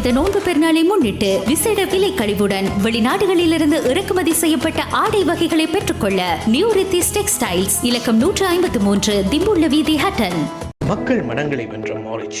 புனித நோன்பு பெருநாளை முன்னிட்டு விசேட விலை கழிவுடன் வெளிநாடுகளிலிருந்து இறக்குமதி செய்யப்பட்ட ஆடை வகைகளை பெற்றுக்கொள்ள நியூ ரித்திஸ் டெக்ஸ்டைல்ஸ் இலக்கம் நூற்று ஐம்பத்து மூன்று திம்புள்ள வீதி ஹட்டன். மக்கள் மனங்களை வென்ற மாரிச்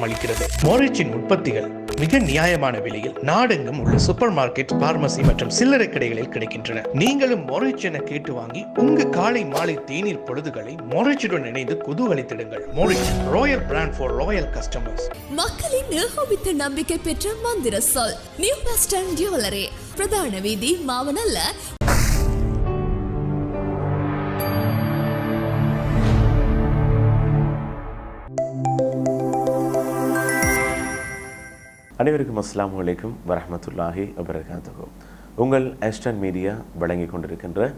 அளிக்கிறது. மோரிச்சின் உற்பத்திகள் மிக நியாயமான விலையில் நாடெங்கும் உள்ள சூப்பர் மார்க்கெட் பார்மசி மற்றும் சில்லறை கடைகளில் கிடைக்கின்றன. நீங்களும் மொரிச் என கேட்டு வாங்கி உங்க காலை மாலை தேநீர் பொழுதுகளை மொரிச்சுடன் இணைந்து குதூகலித்திடுங்கள். Morich royal brand for royal customers மக்களின் ஏகோபித்த நம்பிக்கை பெற்ற மந்திர சொல் நியூ பஸ் ஜுவல்லரி பிரதான வீதி மாவனல்ல அனைவருக்கும் அஸ்லாம் வலைக்கும் வரமத்துல்லாஹி வபரகாத்துஹு. உங்கள் ஆஸ்டன் மீடியா வழங்கி கொண்டிருக்கின்ற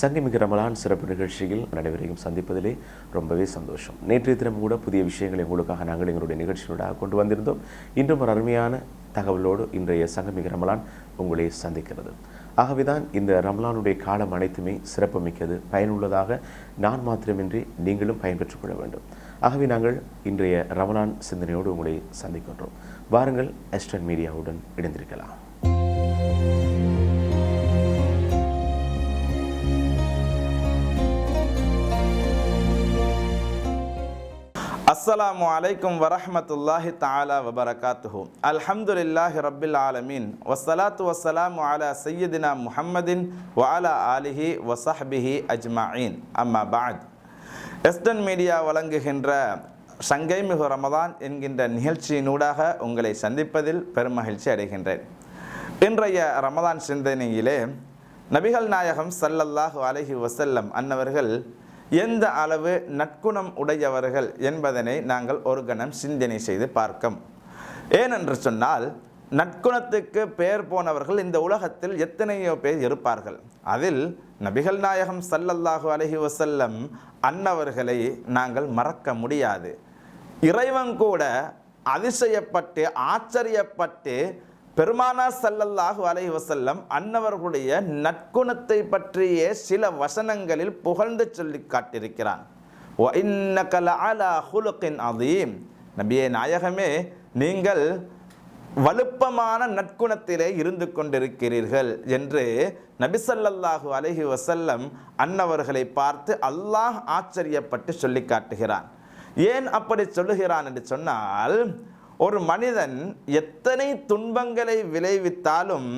சங்கமிக ரமலான் சிறப்பு நிகழ்ச்சியில் அனைவரையும் சந்திப்பதிலே ரொம்பவே சந்தோஷம். நேற்றைய தினம் கூட புதிய விஷயங்களை உங்களுக்காக நாங்கள் எங்களுடைய நிகழ்ச்சியோட கொண்டு வந்திருந்தோம். இன்றும் ஒரு அருமையான தகவலோடு இன்றைய சங்கமிக ரமலான் உங்களை சந்திக்கிறது. ஆகவேதான் இந்த ரமலானுடைய காலம் அனைத்துமே சிறப்புமிக்கது பயனுள்ளதாக நான் மாத்திரமின்றி நீங்களும் பயன்பெற்றுக் கொள்ள வேண்டும். ஆகவே நாங்கள் இன்றைய ரமலான் சிந்தனையோடு உங்களை சந்திக்கின்றோம். வாருங்கள் எஸ்டர்ன் மீடியாவுடன் இணைந்திருக்கலாம். அஸ்ஸலாமு அலைக்கும் வரஹ்மத்துல்லாஹி தாலா வபரகாத்துஹு அல்ஹம்துலில்லாஹி ரப்பில் ஆலமீன் வசலாத்து வஸ்ஸலாமு அலா சையதினா முஹம்மதின் வாலா ஆலிஹி வ அஜ்மாயின் அம்மா பாத் எஸ்டன் மீடியா வழங்குகின்ற சங்கை மிகு ரமதான் என்கின்ற நிகழ்ச்சியினூடாக உங்களை சந்திப்பதில் பெருமகிழ்ச்சி அடைகின்றேன். இன்றைய ரமதான் சிந்தனையிலே நபிகள் நாயகம் சல்லல்லாஹு அலஹி வசல்லம் அன்னவர்கள் எந்த அளவு நற்குணம் உடையவர்கள் என்பதனை நாங்கள் ஒரு கணம் சிந்தனை செய்து பார்க்கும். ஏனென்று சொன்னால் நற்குணத்துக்கு பெயர் போனவர்கள் இந்த உலகத்தில் எத்தனையோ பேர் இருப்பார்கள். அதில் நபிகள் நாயகம் சல்லல்லாஹு அலஹி வசல்லம் அன்னவர்களை நாங்கள் மறக்க முடியாது. இறைவன் கூட அதிசயப்பட்டு ஆச்சரியப்பட்டு பெருமானா சல்லல்லாஹு அலைஹி வசல்லம் அன்னவர்களுடைய நற்குணத்தை பற்றிய சில வசனங்களில் புகழ்ந்து சொல்லி காட்டியிருக்கிறான். அதீம் நபியே நாயகமே நீங்கள் வலுப்பமான நற்குணத்திலே இருந்து கொண்டிருக்கிறீர்கள் என்று நபிசல்லாஹு அலஹி வசல்லம் அன்னவர்களை பார்த்து அல்லாஹ் ஆச்சரியப்பட்டு சொல்லி காட்டுகிறான். ஏன் அப்படி சொல்லுகிறான் என்று சொன்னால் ஒரு மனிதன் எத்தனை துன்பங்களை விளைவித்தாலும்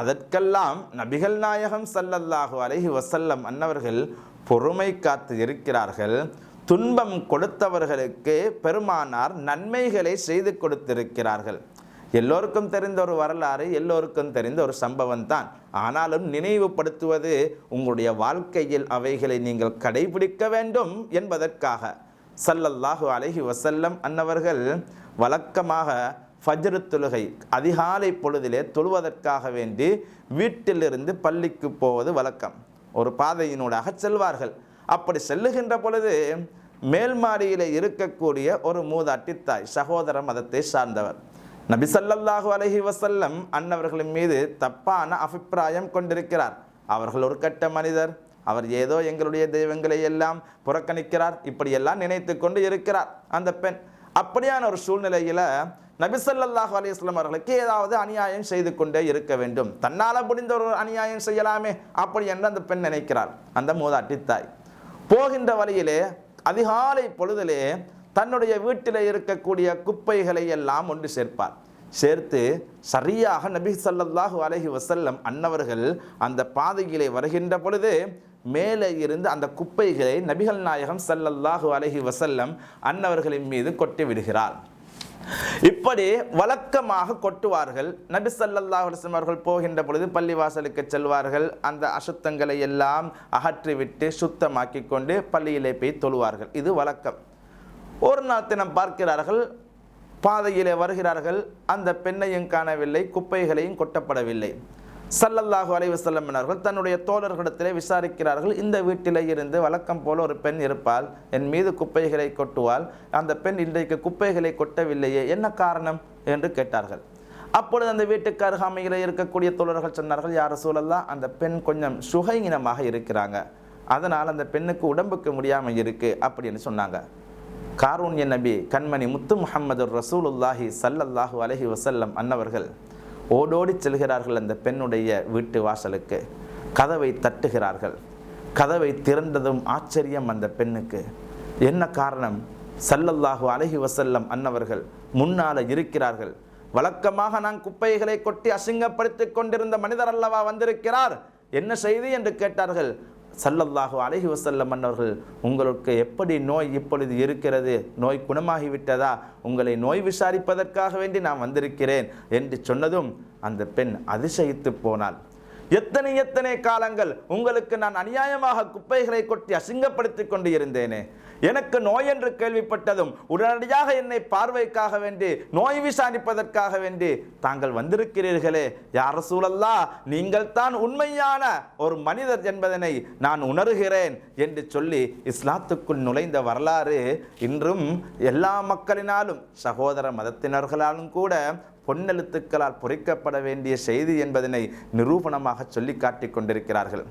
அதற்கெல்லாம் நபிகள் நாயகம் சல்லல்லாஹு அலஹி வசல்லம் அன்னவர்கள் பொறுமை காத்து இருக்கிறார்கள். துன்பம் கொடுத்தவர்களுக்கு பெருமானார் நன்மைகளை செய்து கொடுத்திருக்கிறார்கள். எல்லோருக்கும் தெரிந்த ஒரு வரலாறு எல்லோருக்கும் தெரிந்த ஒரு சம்பவம் தான். ஆனாலும் நினைவுபடுத்துவது உங்களுடைய வாழ்க்கையில் அவைகளை நீங்கள் கடைபிடிக்க வேண்டும் என்பதற்காக. சல்லல்லாஹு அலஹி வசல்லம் அன்னவர்கள் வழக்கமாக ஃபஜ்ரு தொழுகை அதிகாலை பொழுதிலே தொழுவதற்காக வேண்டி வீட்டிலிருந்து பள்ளிக்கு போவது வழக்கம். ஒரு பாதையினூடாக செல்வார்கள். அப்படி செல்லுகின்ற பொழுது மேல்மாடியிலே இருக்கக்கூடிய ஒரு மூதாட்டி தாய் சகோதர மதத்தை சார்ந்தவர். நபி ஸல்லல்லாஹு அலைஹி வசல்லம் அன்னவர்களின் மீது தப்பான அபிப்பிராயம் கொண்டிருக்கிறார். அவர்கள் ஒரு கட்ட மனிதர். அவர் ஏதோ எங்களுடைய தெய்வங்களை எல்லாம் புறக்கணிக்கிறார் இப்படியெல்லாம் நினைத்து கொண்டு இருக்கிறார் அந்த பெண். அப்படியான ஒரு சூழ்நிலையில் நபி அலிஸ்லாம் அவர்களுக்கு ஏதாவது அநியாயம் செய்து கொண்டே இருக்க வேண்டும். தன்னால் முடிந்த ஒரு அநியாயம் செய்யலாமே அப்படி என்று அந்த பெண் நினைக்கிறார் அந்த மூதாட்டி தாய். போகின்ற வழியிலே அதிகாலை பொழுதிலே தன்னுடைய வீட்டில் இருக்கக்கூடிய குப்பைகளை எல்லாம் ஒன்று சேர்ப்பார் சேர்த்து சரியாக நபி ஸல்லல்லாஹு அலஹி வசல்லம் அன்னவர்கள் அந்த பாதையிலே வருகின்ற பொழுது மேலே இருந்து அந்த குப்பைகளை நபிகள் நாயகம் சல்லல்லாஹு அலஹி வசல்லம் அன்னவர்களின் மீது கொட்டி விடுகிறார். இப்படி வழக்கமாக கொட்டுவார்கள். நபி ஸல்லல்லாஹு அலைஹி அவர்கள் போகின்ற பொழுது பள்ளிவாசலுக்கு செல்வார்கள். அந்த அசுத்தங்களை எல்லாம் அகற்றிவிட்டு சுத்தமாக்கி கொண்டு பள்ளியிலே போய் தொழுவார்கள். இது வழக்கம். ஒரு நாள் தினம் பார்க்கிறார்கள். பாதையிலே வருகிறார்கள். அந்த பெண்ணையும் காணவில்லை. குப்பைகளையும் கொட்டப்படவில்லை. சல்லல்லாஹு அலைவசல்லம் அவர்கள் தன்னுடைய தோழர்களிடத்திலே விசாரிக்கிறார்கள் இந்த வீட்டிலே இருந்து வழக்கம் போல ஒரு பெண் இருப்பாள் என் மீது குப்பைகளை கொட்டுவாள் அந்த பெண் இன்றைக்கு குப்பைகளை கொட்டவில்லையே என்ன காரணம்? என்று கேட்டார்கள். அப்பொழுது அந்த வீட்டுக்கு அருகாமையில் இருக்கக்கூடிய தோழர்கள் சொன்னார்கள் யார் சூழல்லாம் அந்த பெண் கொஞ்சம் சுகையினமாக இருக்கிறாங்க. அதனால் அந்த பெண்ணுக்கு உடம்புக்கு முடியாமல் இருக்கு அப்படின்னு சொன்னாங்க. காரூன்ய நபி கண்மணி முத்து முகமது ரசூலுல்லாஹி சல்லல்லாஹு அலைஹி வசல்லம் அன்னவர்கள் ஓடோடி செல்கிறார்கள் அந்த பெண்ணுடைய வீட்டு வாசலுக்கு. கதவை தட்டுகிறார்கள். கதவை திறந்ததும் ஆச்சரியம் அந்த பெண்ணுக்கு. என்ன காரணம்? சல்லல்லாஹு அழகி வசல்லம் அன்னவர்கள் முன்னால இருக்கிறார்கள். வழக்கமாக நான் குப்பைகளை கொட்டி அசிங்கப்படுத்திக் கொண்டிருந்த மனிதர் அல்லவா வந்திருக்கிறார்? என்ன செய்தி என்று கேட்டார்கள்? சல்லல்லாஹு அலஹி வசல்லம் அன்னவர்கள் உங்களுக்கு எப்படி நோய் இப்பொழுது இருக்கிறது? நோய் குணமாகிவிட்டதா? உங்களை நோய் விசாரிப்பதற்காக வேண்டி நான் வந்திருக்கிறேன் என்று சொன்னதும் அந்த பெண் அதிசயித்து போனாள். எத்தனை எத்தனை காலங்கள் உங்களுக்கு நான் அநியாயமாக குப்பைகளை கொட்டி அசிங்கப்படுத்தி கொண்டு இருந்தேனே. எனக்கு நோய் என்று கேள்விப்பட்டதும் உடனடியாக என்னை பார்வைக்காக வேண்டி நோய் விசாரிப்பதற்காக வேண்டி தாங்கள் வந்திருக்கிறீர்களே. யார் சூழல்லா நீங்கள் தான் உண்மையான ஒரு மனிதர் என்பதனை நான் உணர்கிறேன் என்று சொல்லி இஸ்லாத்துக்குள் நுழைந்த வரலாறு இன்றும் எல்லா மக்களினாலும் சகோதர மதத்தினர்களாலும் கூட பொன்னெழுத்துக்களால் பொறிக்கப்பட வேண்டிய செய்தி என்பதனை நிரூபணமாக சொல்லி காட்டிக் கொண்டிருக்கிறார்கள்.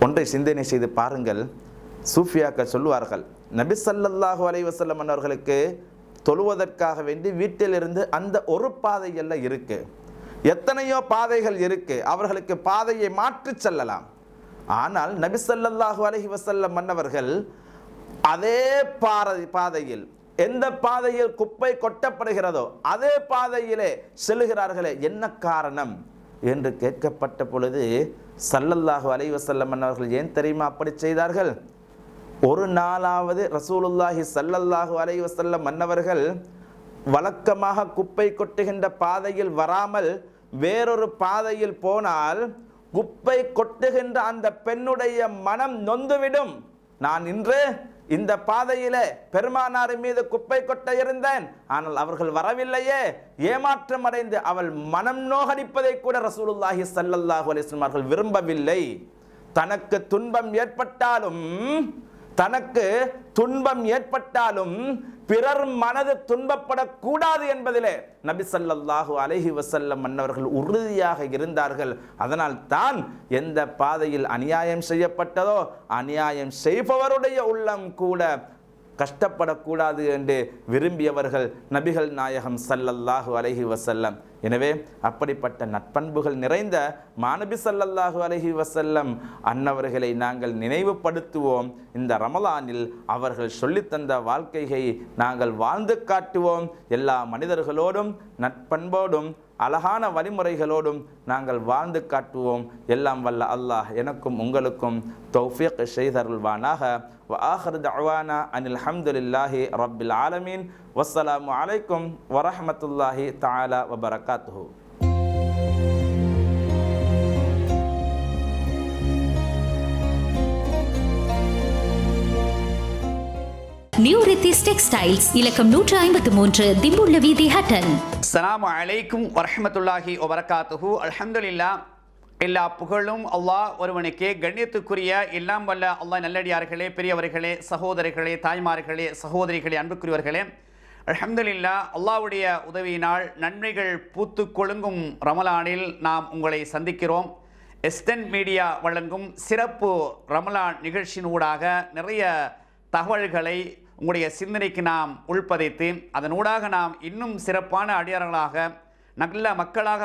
ஒன்றை சிந்தனை செய்து பாருங்கள். சூஃபியாக்கள் சொல்லுவார்கள் நபிசல்லாஹு ஸல்லல்லாஹு அலைஹி அவர்களுக்கு தொழுவதற்காக வேண்டி வீட்டிலிருந்து அந்த ஒரு பாதைகளில் இருக்குது இருக்கு. எத்தனையோ பாதைகள் இருக்கு. அவர்களுக்கு பாதையை மாற்றி செல்லலாம். ஆனால் நபிசல்லாஹு அலஹி வசல்லம் மன்னவர்கள் அதே பாதை பாதையில் எந்த பாதையில் குப்பை கொட்டப்படுகிறதோ அதே பாதையிலே செல்லுகிறார்களே என்ன காரணம்? என்று கேட்கப்பட்ட பொழுது சல்லல்லாஹு அலைவசல்லம் வஸல்லம் அவர்கள் ஏன் தெரியுமா அப்படி செய்தார்கள்? ஒரு நாளாவது ரசூலுல்லாஹி சல்லல்லாஹு அலைஹி செல்ல மன்னவர்கள் வழக்கமாக குப்பை கொட்டுகின்ற பாதையில் வராமல் வேறொரு பாதையில் போனால் குப்பை கொட்டுகின்ற அந்த பெண்ணுடைய மனம் நொந்துவிடும். நான் இன்று இந்த பாதையிலே பெருமானார் மீது குப்பை கொட்ட இருந்தேன். ஆனால் அவர்கள் வரவில்லையே. ஏமாற்றம் அடைந்து அவள் மனம் நோகடிப்பதை கூட ரசூலுல்லாஹி சல்லல்லாஹு அலைஹி அவர்கள் விரும்பவில்லை. தனக்கு துன்பம் ஏற்பட்டாலும் தனக்கு துன்பம் ஏற்பட்டாலும் பிறர் மனது துன்பப்படக்கூடாது என்பதிலே நபி சல்லல்லாஹு அலஹி வசல்லம் மன்னவர்கள் உறுதியாக இருந்தார்கள். அதனால் தான் எந்த பாதையில் அநியாயம் செய்யப்பட்டதோ அநியாயம் செய்பவருடைய உள்ளம் கூட கஷ்டப்படக்கூடாது என்று விரும்பியவர்கள் நபிகள் நாயகம் சல்லல்லாஹு அலஹி வசல்லம் எனவே அப்படிப்பட்ட நட்பண்புகள் நிறைந்த மாணபி சல்லல்லாஹு அலஹி வசல்லம் அன்னவர்களை நாங்கள் நினைவுபடுத்துவோம். இந்த ரமலானில் அவர்கள் சொல்லித்தந்த வாழ்க்கையை நாங்கள் வாழ்ந்து காட்டுவோம். எல்லா மனிதர்களோடும் நட்பண்போடும் அழகான வழிமுறைகளோடும் நாங்கள் வாழ்ந்து காட்டுவோம் எல்லாம் வல்ல அல்லாஹ் எனக்கும் உங்களுக்கும் தௌஃபீக் செய்தருள்வானாக وآخر دعوانا أن الحمد لله رب العالمين والسلام عليكم ورحمة الله تعالى وبركاته நியூ ரித்திஸ் டெக்ஸ்டைல்ஸ் இலக்கம் நூற்று ஐம்பத்து மூன்று திம்புள்ள வீதி ஹட்டன் அஸ்ஸலாமு அலைக்கும் வரஹ்மத்துல்லாஹி வபரகாத்துஹு அல்ஹம்துலில்லா எல்லா புகழும் அல்லாஹ் ஒருவனுக்கே கண்ணியத்துக்குரிய எல்லாம் வல்ல அல்லாஹ் நல்லடியார்களே பெரியவர்களே சகோதரிகளே தாய்மார்களே சகோதரிகளே அன்புக்குரியவர்களே. அல்ஹம்துலில்லா அல்லாவுடைய உதவியினால் நன்மைகள் பூத்து கொழுங்கும் ரமலானில் நாம் உங்களை சந்திக்கிறோம். எஸ்டன் மீடியா வழங்கும் சிறப்பு ரமலான் நிகழ்ச்சியினூடாக நிறைய தகவல்களை உங்களுடைய சிந்தனைக்கு நாம் உள்பதைத்து அதனூடாக நாம் இன்னும் சிறப்பான அடியார்களாக நல்ல மக்களாக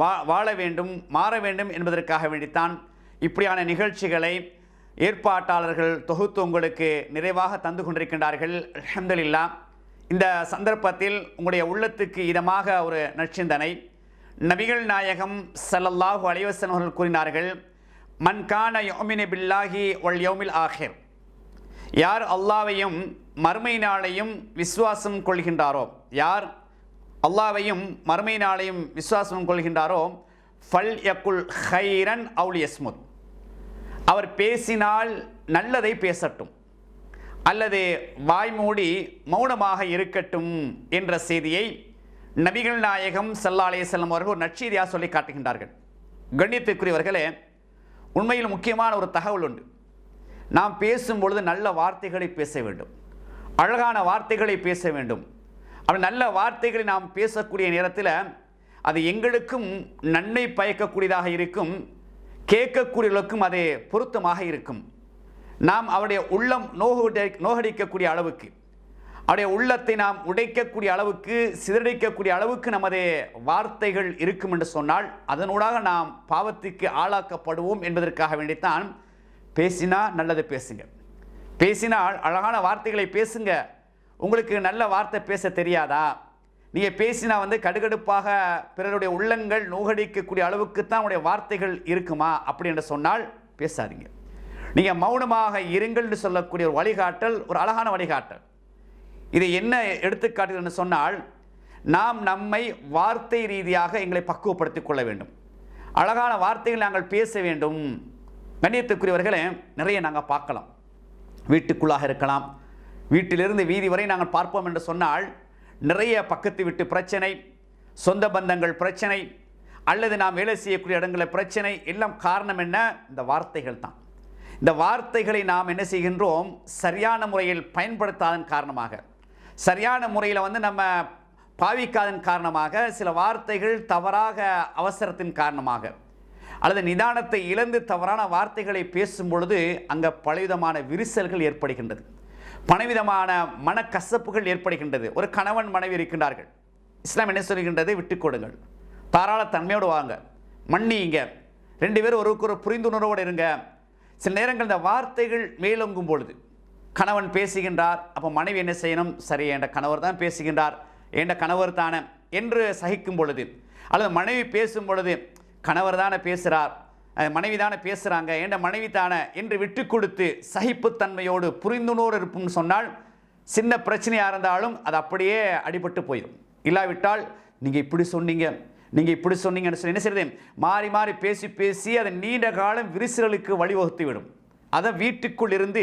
வா வாழ வேண்டும் மாற வேண்டும் என்பதற்காக வேண்டித்தான் இப்படியான நிகழ்ச்சிகளை ஏற்பாட்டாளர்கள் தொகுத்து உங்களுக்கு நிறைவாக தந்து கொண்டிருக்கின்றார்கள். அஹமதுல்லா இந்த சந்தர்ப்பத்தில் உங்களுடைய உள்ளத்துக்கு இதமாக ஒரு நற்சிந்தனை. நபிகள் நாயகம் சல்லல்லாஹு அலைவசன் அவர்கள் கூறினார்கள் மன்கான யோமினி பில்லாஹி வல் யோமில் ஆஹிர். யார் அல்லாவையும் மறுமை நாளையும் விசுவாசம் கொள்கின்றாரோ யார் அல்லாவையும் மறுமை நாளையும் விசுவாசம் கொள்கின்றாரோ ஃபல் யக்குல் ஹைரன் அவுல் யஸ்முத். அவர் பேசினால் நல்லதை பேசட்டும் அல்லது வாய்மூடி மௌனமாக இருக்கட்டும் என்ற செய்தியை நபிகள் நாயகம் சல்லாலே செல்லம் அவர்கள் ஒரு நற்செய்தியாக சொல்லி காட்டுகின்றார்கள். கண்ணியத்திற்குரியவர்களே உண்மையில் முக்கியமான ஒரு தகவல் உண்டு. நாம் பேசும் பொழுது நல்ல வார்த்தைகளை பேச வேண்டும். அழகான வார்த்தைகளை பேச வேண்டும். அப்படி நல்ல வார்த்தைகளை நாம் பேசக்கூடிய நேரத்தில் அது எங்களுக்கும் நன்மை பயக்கக்கூடியதாக இருக்கும். கேட்கக்கூடியவர்களுக்கும் அது பொருத்தமாக இருக்கும். நாம் அவருடைய உள்ளம் நோகடி நோகடிக்கக்கூடிய அளவுக்கு அவருடைய உள்ளத்தை நாம் உடைக்கக்கூடிய அளவுக்கு சிதறடிக்கக்கூடிய அளவுக்கு நமது வார்த்தைகள் இருக்கும் என்று சொன்னால் அதனூடாக நாம் பாவத்துக்கு ஆளாக்கப்படுவோம் என்பதற்காக வேண்டித்தான் பேசினா நல்லது பேசுங்க. பேசினால் அழகான வார்த்தைகளை பேசுங்க. உங்களுக்கு நல்ல வார்த்தை பேச தெரியாதா? நீங்கள் பேசினா வந்து கடுகடுப்பாக பிறருடைய உள்ளங்கள் நோகடிக்கக்கூடிய அளவுக்கு தான் உங்களுடைய வார்த்தைகள் இருக்குமா? அப்படி என்று சொன்னால் பேசாதீங்க. நீங்கள் மௌனமாக இருங்கள்னு சொல்லக்கூடிய ஒரு வழிகாட்டல் ஒரு அழகான வழிகாட்டல். இது என்ன எடுத்துக்காட்டுன்னு சொன்னால் நாம் நம்மை வார்த்தை ரீதியாக எங்களை பக்குவப்படுத்திக் கொள்ள வேண்டும். அழகான வார்த்தைகள் நாங்கள் பேச வேண்டும். கண்ணியத்துக்குரியவர்களே நிறைய நாங்கள் பார்க்கலாம். வீட்டுக்குள்ளாக இருக்கலாம். வீட்டிலிருந்து வீதி வரை நாங்கள் பார்ப்போம் என்று சொன்னால் நிறைய பக்கத்து வீட்டு பிரச்சனை சொந்த பந்தங்கள் பிரச்சனை அல்லது நாம் வேலை செய்யக்கூடிய இடங்களில் பிரச்சனை எல்லாம் காரணம் என்ன? இந்த வார்த்தைகள் தான். இந்த வார்த்தைகளை நாம் என்ன செய்கின்றோம்? சரியான முறையில் பயன்படுத்தாதன் காரணமாக சரியான முறையில் வந்து நம்ம பாவிக்காதன் காரணமாக சில வார்த்தைகள் தவறாக அவசரத்தின் காரணமாக அல்லது நிதானத்தை இழந்து தவறான வார்த்தைகளை பேசும் பொழுது அங்கே பலவிதமான விரிசல்கள் ஏற்படுகின்றது. பலவிதமான மனக்கசப்புகள் ஏற்படுகின்றது. ஒரு கணவன் மனைவி இருக்கின்றார்கள். இஸ்லாம் என்ன சொல்கின்றது? விட்டுக்கொடுங்கள் தாராள தன்மையோடு வாங்க. மன்னிங்க ரெண்டு பேரும் ஒருவருக்கு ஒரு புரிந்துணர்வோடு இருங்க. சில நேரங்கள் இந்த வார்த்தைகள் மேலோங்கும் பொழுது கணவன் பேசுகின்றார் அப்போ மனைவி என்ன செய்யணும்? சரி என்ற கணவர் தான் பேசுகின்றார். என்ற கணவர் தானே என்று சகிக்கும் பொழுது அல்லது மனைவி பேசும் பொழுது கணவர் தானே பேசுகிறார் மனைவி தானே பேசுகிறாங்க என்ற மனைவி தானே என்று விட்டு கொடுத்து சகிப்புத்தன்மையோடு புரிந்துணர்வு இருப்புன்னு சொன்னால் சின்ன பிரச்சனையாக இருந்தாலும் அது அப்படியே அடிபட்டு போயிடும். இல்லாவிட்டால் நீங்கள் இப்படி சொன்னீங்க நீங்கள் இப்படி சொன்னீங்கன்னு சொல்லி என்ன செய்யுது மாறி மாறி பேசி பேசி அது நீண்ட காலம் விரிசலுக்கு வழிவகுத்து விடும் அதை வீட்டுக்குள் இருந்து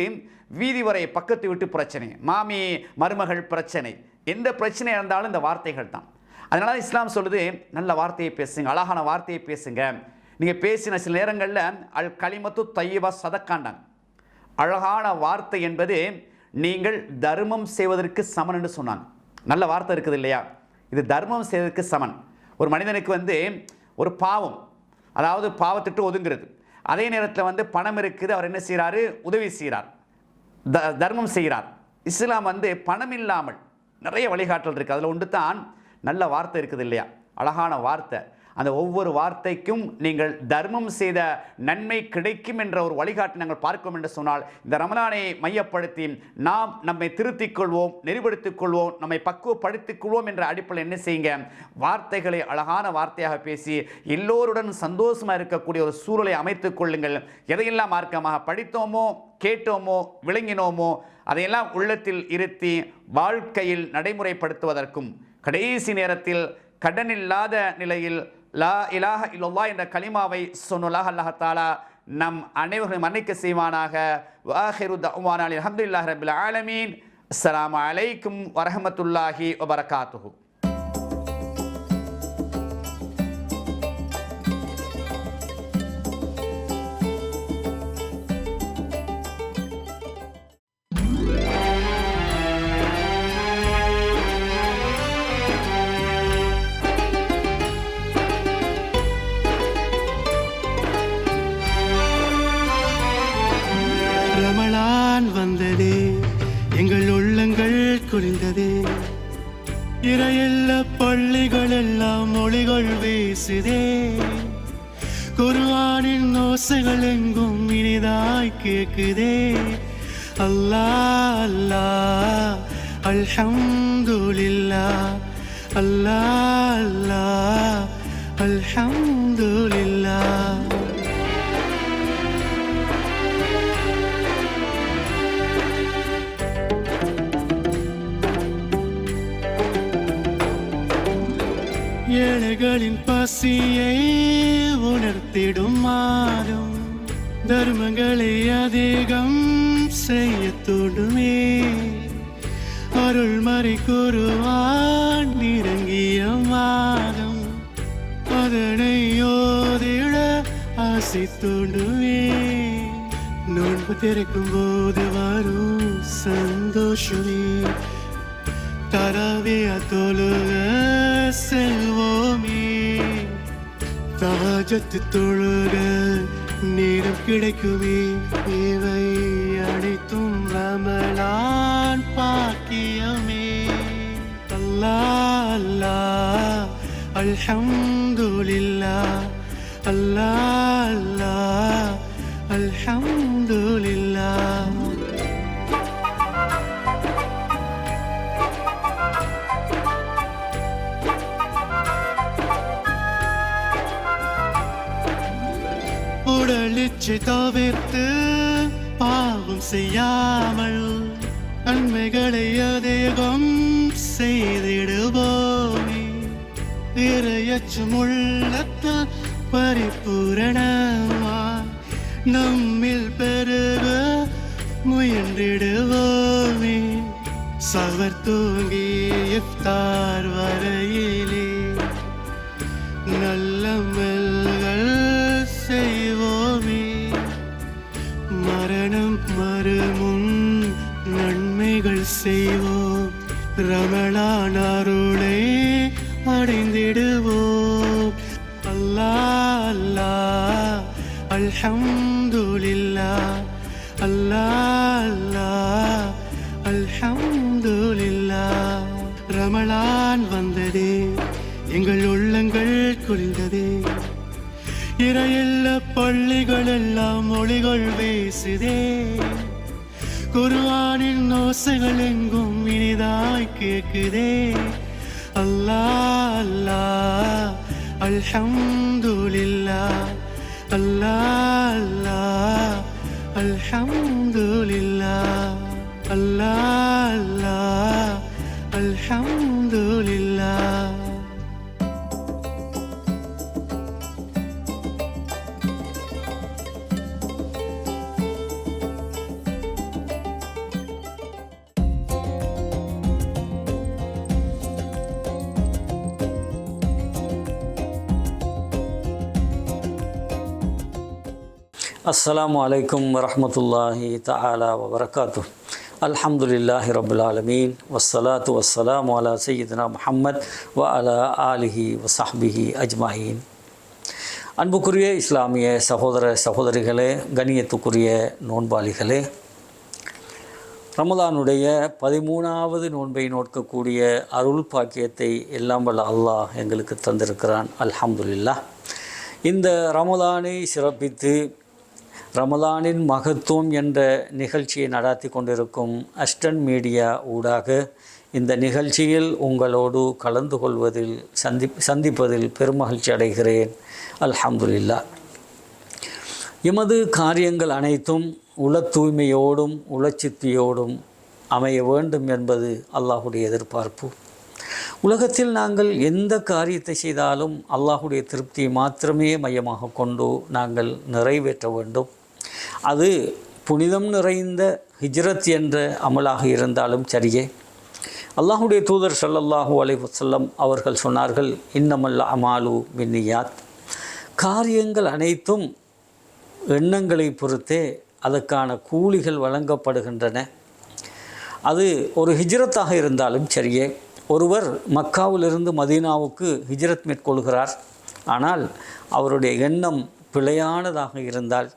வீதி வரை பக்கத்து வீட்டு பிரச்சனை மாமி மருமகள் பிரச்சனை எந்த பிரச்சனையாக இருந்தாலும் இந்த வார்த்தைகள் தான் அதனால தான் இஸ்லாம் சொல்லுது நல்ல வார்த்தையை பேசுங்க அழகான வார்த்தையை பேசுங்க. நீங்கள் பேசின சில நேரங்களில் அல் களிமத்து தையபா சதக்காண்டாங்க அழகான வார்த்தை என்பது நீங்கள் தர்மம் செய்வதற்கு சமன் என்று சொன்னாங்க. நல்ல வார்த்தை இருக்குது இல்லையா? இது தர்மம் செய்வதற்கு சமன். ஒரு மனிதனுக்கு வந்து ஒரு பாவம் அதாவது பாவத்திட்டு ஒதுங்கிறது. அதே நேரத்தில் வந்து பணம் இருக்குது அவர் என்ன செய்கிறாரு உதவி செய்கிறார் த தர்மம் செய்கிறார். இஸ்லாம் வந்து பணம் இல்லாமல் நிறைய வழிகாட்டல் இருக்குது அதில் ஒன்று தான் நல்ல வார்த்தை இருக்குது இல்லையா? அழகான வார்த்தை. அந்த ஒவ்வொரு வார்த்தைக்கும் நீங்கள் தர்மம் செய்த நன்மை கிடைக்கும் என்ற ஒரு வழிகாட்டு நாங்கள் பார்க்கும் என்று சொன்னால் இந்த ரமலானை மையப்படுத்தி நாம் நம்மை திருத்திக் கொள்வோம் நெறிப்படுத்திக் கொள்வோம் நம்மை பக்குவப்படுத்திக் கொள்வோம் என்ற அடிப்படையில் என்ன செய்யுங்க? வார்த்தைகளை அழகான வார்த்தையாக பேசி எல்லோருடன் சந்தோஷமாக இருக்கக்கூடிய ஒரு சூழலை அமைத்துக் கொள்ளுங்கள். எதையெல்லாம் மார்க்கமாக படித்தோமோ கேட்டோமோ விளங்கினோமோ அதையெல்லாம் உள்ளத்தில் இருத்தி வாழ்க்கையில் நடைமுறைப்படுத்துவதற்கும் கடைசி நேரத்தில் கடன் இல்லாத நிலையில் லா இலாஹ இல்லா என்ற கலிமாவை சொன்னலாக அல்லாஹாலா நம் அனைவரும் மன்னிக்க செய்வானாக. வாஹிரு தவானால் அஹமதுல்லாஹ் ரபில் ஆலமீன். அஸ்லாம் அலைக்கும் வரஹமத்துல்லாஹி வபரகாத்துஹூ. எல்லாம் பேசுதே வீசுதே. குர்ஆனின் ஓசைகள் எங்கும் இனிதாய் கேக்குதே அல்லா அல்லா அல்ஹம்துலில்லா. அல்லா அல்லா அல்ஹம்துலில்லா. ஏழைகளின் பசியை உணர்த்திடும் மாறும் தர்மங்களை அதிகம் செய்ய தூண்டுமே அருள்மறை கூறுவான் இறங்கிய மாதம். அதனை ஓதிட ஆசை தூண்டுமே நோன்பு திறக்கும் போது வரும் சந்தோஷமே. தரவிய தொழுக செல்வோம். தாஜத்து தொழுக நேரம் கிடைக்குமே. இவை அனைத்தும் ரமலான் பாக்கியமே. அல்லா அல்லா அல்ஹம்துலில்லா அல்லா அல்லா அல்ஹம் உடலிச்சு தவிர்த்து பாவம் செய்யாமல் நன்மைகளை அதிகம் செய்திடுவோமே. இரையச்சும் உள்ளத்தால் பரிபூரணமா நம்மில் பெருக முயன்றிடுவோமே. சவர் தூங்கி செய்வோம் அருளை அடைந்திடுவோம். அல்லா அல்லா அல்ஹம்துலில்லா. அல்லா அல்லா அல்ஹம்துலில்லா. ரமலான் வந்ததே எங்கள் உள்ளங்கள் குளிர்ந்ததே. இறையில்ல பள்ளிகள் எல்லாம் மொழிகள் வீசுதே. குருவானின் ஓசைகள் எங்கும் இனிதாய் கேட்குதே. அல்லா அல்லா அல்ஹம்துலில்லா. அல்லா அல்லா அல்ஹம்துலில்லா. அல்லா அல்லா அல்ஹம் அஸ்லாம் அலைக்கும் வரமத்துல்லாஹி தலா வபரகாத்து அல்ஹம்துலில்லாஹி ரபுல் ஆலமீன். வஸ்ஸலாத்து வஸ்ஸலாமு அலா சையீத்னா முஹம்மத் வ அலா ஆலிஹி வசாஹ்பிஹி அஜ்மாயின் அன்புக்குரிய இஸ்லாமிய சகோதர சகோதரிகளே கணியத்துக்குரிய நோன்பாளிகளே ரமலானுடைய பதிமூணாவது நோன்பை நோக்கக்கூடிய அருள் பாக்கியத்தை எல்லாம் வல்ல அல்லாஹ் எங்களுக்கு தந்திருக்கிறான். அல்ஹம்துல்லா இந்த ரமலானை சிறப்பித்து ரமலானின் மகத்துவம் என்ற நிகழ்ச்சியை நடாத்தி கொண்டிருக்கும் அஸ்டன் மீடியா ஊடாக இந்த நிகழ்ச்சியில் உங்களோடு கலந்து கொள்வதில் சந்தி சந்திப்பதில் பெருமகிழ்ச்சி அடைகிறேன். அல்ஹம்துலில்லாஹ் எமது காரியங்கள் அனைத்தும் உள தூய்மையோடும் உளச்சித்தியோடும் அமைய வேண்டும் என்பது அல்லாஹுடைய எதிர்பார்ப்பு. உலகத்தில் நாங்கள் எந்த காரியத்தை செய்தாலும் அல்லாஹுடைய திருப்தியை மாத்திரமே மையமாக கொண்டு நாங்கள் நிறைவேற்ற வேண்டும். அது புனிதம் நிறைந்த ஹிஜ்ரத் என்ற அமலாக இருந்தாலும் சரியே. அல்லாஹுடைய தூதர் சல்லல்லாஹு அலைவசல்லம் அவர்கள் சொன்னார்கள் இன்னமல் அமாலு மின்னியாத் காரியங்கள் அனைத்தும் எண்ணங்களை பொறுத்தே அதற்கான கூலிகள் வழங்கப்படுகின்றன. அது ஒரு ஹிஜ்ரத்தாக இருந்தாலும் சரியே. ஒருவர் மக்காவிலிருந்து மதீனாவுக்கு ஹிஜ்ரத் மேற்கொள்கிறார். ஆனால் அவருடைய எண்ணம் பிழையானதாக இருந்தால்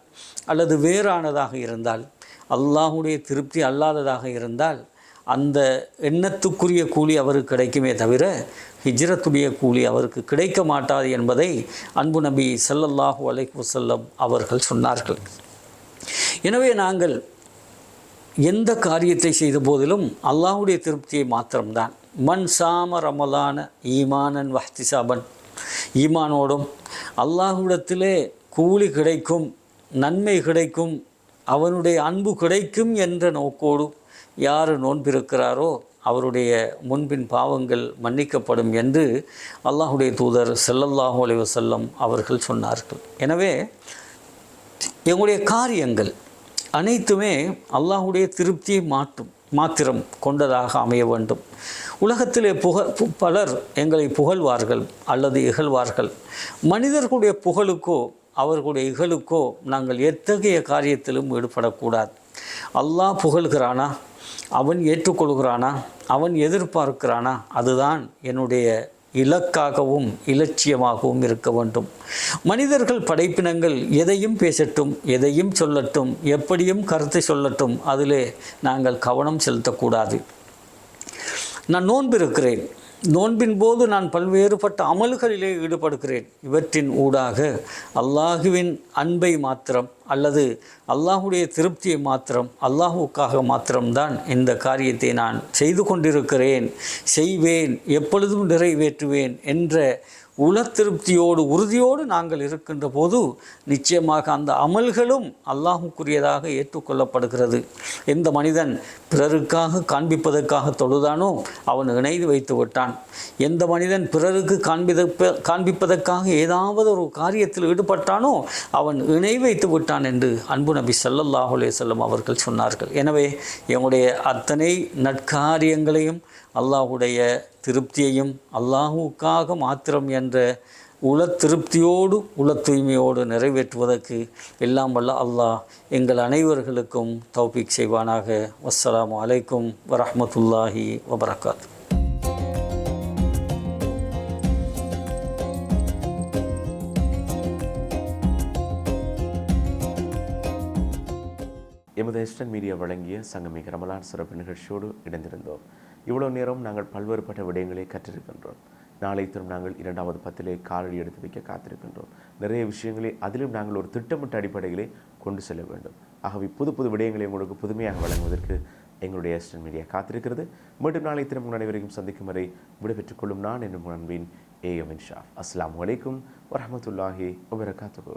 அல்லது வேறானதாக இருந்தால் அல்லாஹுடைய திருப்தி அல்லாததாக இருந்தால் அந்த எண்ணத்துக்குரிய கூலி அவருக்கு கிடைக்குமே தவிர ஹிஜ்ரத்துடைய கூலி அவருக்கு கிடைக்க மாட்டாது என்பதை அன்பு நபி ஸல்லல்லாஹு அலைஹி வஸல்லம் அவர்கள் சொன்னார்கள். எனவே நாங்கள் எந்த காரியத்தை செய்த போதிலும் அல்லாஹுடைய திருப்தியை மாத்திரம்தான். மண் சாம ரமலான ஈமானன் வஹ்திசாபன் ஈமானோடும் அல்லாஹுடத்திலே கூலி கிடைக்கும் நன்மை கிடைக்கும் அவனுடைய அன்பு கிடைக்கும் என்ற நோக்கோடு யார் நோன்பிருக்கிறாரோ அவருடைய முன்பின் பாவங்கள் மன்னிக்கப்படும் என்று அல்லாஹுடைய தூதர் செல்லல்லாஹு அலைஹி செல்லம் அவர்கள் சொன்னார்கள். எனவே எங்களுடைய காரியங்கள் அனைத்துமே அல்லாஹுடைய திருப்தியை மாற்றும் மாத்திரம் கொண்டதாக அமைய வேண்டும். உலகத்திலே புக பு- பலர் எங்களை புகழ்வார்கள் அல்லது இகழ்வார்கள். மனிதர்களுடைய புகழுக்கோ அவர்களுடைய இகழுக்கோ நாங்கள் எத்தகைய காரியத்திலும் ஈடுபடக்கூடாது. அல்லாஹ் புகழ்கிறானா? அவன் ஏற்றுக்கொள்கிறானா? அவன் எதிர்பார்க்கிறானா? அதுதான் என்னுடைய இலக்காகவும் இலட்சியமாகவும் இருக்க வேண்டும். மனிதர்கள் படைப்பினங்கள் எதையும் பேசட்டும் எதையும் சொல்லட்டும் எப்படியும் கருத்து சொல்லட்டும் அதிலே நாங்கள் கவனம் செலுத்தக்கூடாது. நான் நோன்பு இருக்கிறேன் நோன்பின் போது நான் பல்வேறுபட்ட அமல்களிலே ஈடுபடுகிறேன். இவற்றின் ஊடாக அல்லாஹுவின் அன்பை மாத்திரம் அல்லது அல்லாஹுடைய திருப்தியை மாத்திரம் அல்லாஹுக்காக மாத்திரம்தான் இந்த காரியத்தை நான் செய்து கொண்டிருக்கிறேன். செய்வேன் எப்பொழுதும் நிறைவேற்றுவேன் என்ற உள திருப்தியோடு உறுதியோடு நாங்கள் இருக்கின்ற போது நிச்சயமாக அந்த அமல்களும் அல்லாஹுக்குரியதாக ஏற்றுக்கொள்ளப்படுகிறது. எந்த மனிதன் பிறருக்காக காண்பிப்பதற்காக தொழுதானோ அவன் இணைந்து வைத்து விட்டான். எந்த மனிதன் பிறருக்கு காண்பித காண்பிப்பதற்காக ஏதாவது ஒரு காரியத்தில் ஈடுபட்டானோ அவன் இணை வைத்து விட்டான் என்று அன்பு நபி சல்லல்லாஹுலே செல்லம் அவர்கள் சொன்னார்கள். எனவே எங்களுடைய அத்தனை நற்காரியங்களையும் அல்லாஹுடைய திருப்தியையும் அல்லாஹுக்காக மாத்திரம் என்ற உள திருப்தியோடு உள தூய்மையோடு நிறைவேற்றுவதற்கு எல்லாம் வல்ல அல்லாஹ் எங்கள் அனைவர்களுக்கும் தௌபிக் செய்வானாக. வஸ்ஸலாம் அலைக்கும் வரமத்துல்லாஹி வபரகாத்து எமது எஸ்டன் மீடியா வழங்கிய சங்கமிக ரமலான் சிறப்பு நிகழ்ச்சியோடு இணைந்திருந்தோம். இவ்வளோ நேரம் நாங்கள் பல்வேறுபட்ட விடயங்களை கற்றிருக்கின்றோம். நாளை தினம் நாங்கள் இரண்டாவது பத்திலே காலடி எடுத்து வைக்க காத்திருக்கின்றோம். நிறைய விஷயங்களை அதிலும் நாங்கள் ஒரு திட்டமிட்ட அடிப்படையிலே கொண்டு செல்ல வேண்டும். ஆகவே புது புது விடயங்களை உங்களுக்கு புதுமையாக வழங்குவதற்கு எங்களுடைய எஸ்டன் மீடியா காத்திருக்கிறது. மீண்டும் நாளை தினம் உங்கள் அனைவரையும் சந்திக்கும் வரை விடைபெற்றுக் கொள்ளும் நான் என்னும் அன்பின் ஏ எம் ஷாஃப் அஸ்லாம் வலைக்கும் வரமத்துல்லாஹி வபரகாத்துஹு.